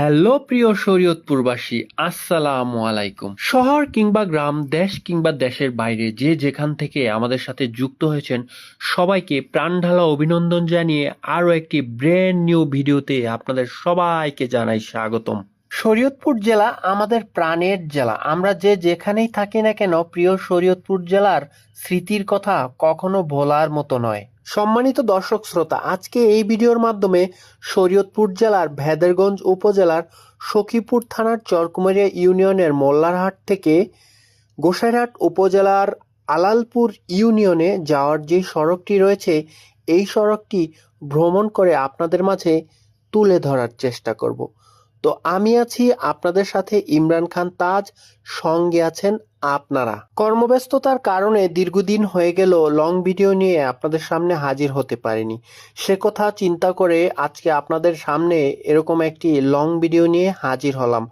Hello প্রিয় শরীয়তপুরবাসী আসসালামু আলাইকুম। শহর কিংবা গ্রাম, দেশ কিংবা দেশের বাইরে যে যেখান থেকে আমাদের সাথে যুক্ত হয়েছেন, সবাইকে প্রাণ ঢালা অভিনন্দন জানিয়ে আরও একটি ব্র্যান্ড নিউ ভিডিওতে আপনাদের সবাইকে জানাই স্বাগতম। শরীয়তপুর জেলা আমাদের প্রাণের জেলা। আমরা যে যেখানেই থাকি না কেন, প্রিয় শরীয়তপুর জেলার স্মৃতির কথা কখনো ভোলার মতো নয়। সম্মানিত দর্শক শ্রোতা, আজকে এই ভিডিওর মাধ্যমে শরীয়তপুর জেলার ভেদেরগঞ্জ উপজেলার সখীপুর থানার চরকুমারিয়া ইউনিয়নের মোল্লারহাট থেকে গোসাইরহাট উপজেলার আলালপুর ইউনিয়নে যাওয়ার যে সড়কটি রয়েছে, এই সড়কটি ভ্রমণ করে আপনাদের মাঝে তুলে ধরার চেষ্টা করব। তো আমি আছি আপনাদের সাথে ইমরান খান তাজ সঙ্গে আছেন আপনারা। কর্মব্যস্ততার কারণে দীর্ঘদিন হয়ে গেল লং ভিডিও নিয়ে আপনাদের সামনে হাজির হতে পারিনি। সে কথা চিন্তা করে আজকে আপনাদের সামনে এরকম একটি লং ভিডিও নিয়ে হাজির হলাম।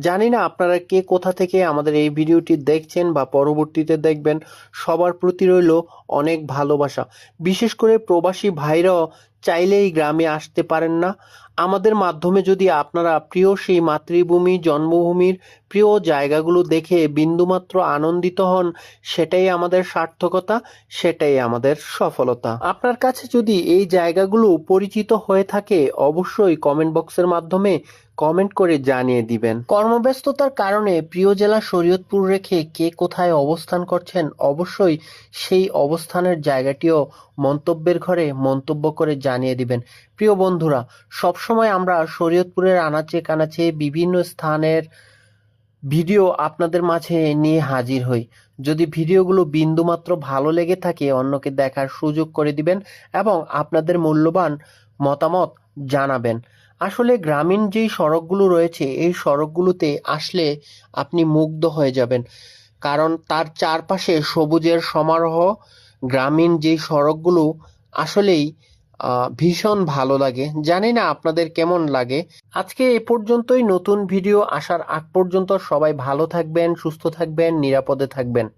জানি না আপনারা কে কোথা থেকে আমাদের এই ভিডিওটি দেখছেন বা পরবর্তীতে দেখবেন, সবার প্রতি রইল অনেক ভালোবাসা। বিশেষ করে প্রবাসী ভাইরাও চাইলেই গ্রামে আসতে পারেন না। আমাদের মাধ্যমে যদি আপনারা প্রিয় সেই মাতৃভূমি, জন্মভূমির প্রিয় জায়গাগুলো দেখে বিন্দুমাত্র আনন্দিত হন, সেটাই আমাদের সার্থকতা, সেটাই আমাদের সফলতা। আপনার কাছে যদি এই জায়গাগুলো পরিচিত হয়ে থাকে, অবশ্যই কমেন্ট বক্সের মাধ্যমে কমেন্ট করে জানিয়ে দিবেন। কর্মব্যস্ততার কারণে প্রিয় জেলা শরীয়তপুর রেখে কে কোথায় অবস্থান করছেন, অবশ্যই সেই অবস্থানের জায়গাটিও মন্তব্যের ঘরে মন্তব্য করে জানিয়ে দিবেন। প্রিয় বন্ধুরা, সবসময় আমরা শরীয়তপুরের আনাচে কানাচে বিভিন্ন স্থানের ভিডিও আপনাদের মাঝে নিয়ে হাজির হই। যদি ভিডিওগুলো বিন্দুমাত্র ভালো লেগে থাকে, অন্যকে দেখার সুযোগ করে দিবেন এবং আপনাদের মূল্যবান মতামত জানাবেন। আসলে গ্রামীণ যেই সড়কগুলো রয়েছে, এই সড়কগুলোতে আসলে আপনি মুগ্ধ হয়ে যাবেন। কারণ তার চারপাশে সবুজের সমারোহ, গ্রামীণ যেই সড়কগুলো, আসলেই ভীষণ ভালো লাগে। জানি না আপনাদের কেমন লাগে। আজকে এ পর্যন্তই। নতুন ভিডিও আসার আগ পর্যন্ত সবাই ভালো থাকবেন, সুস্থ থাকবেন, নিরাপদে থাকবেন।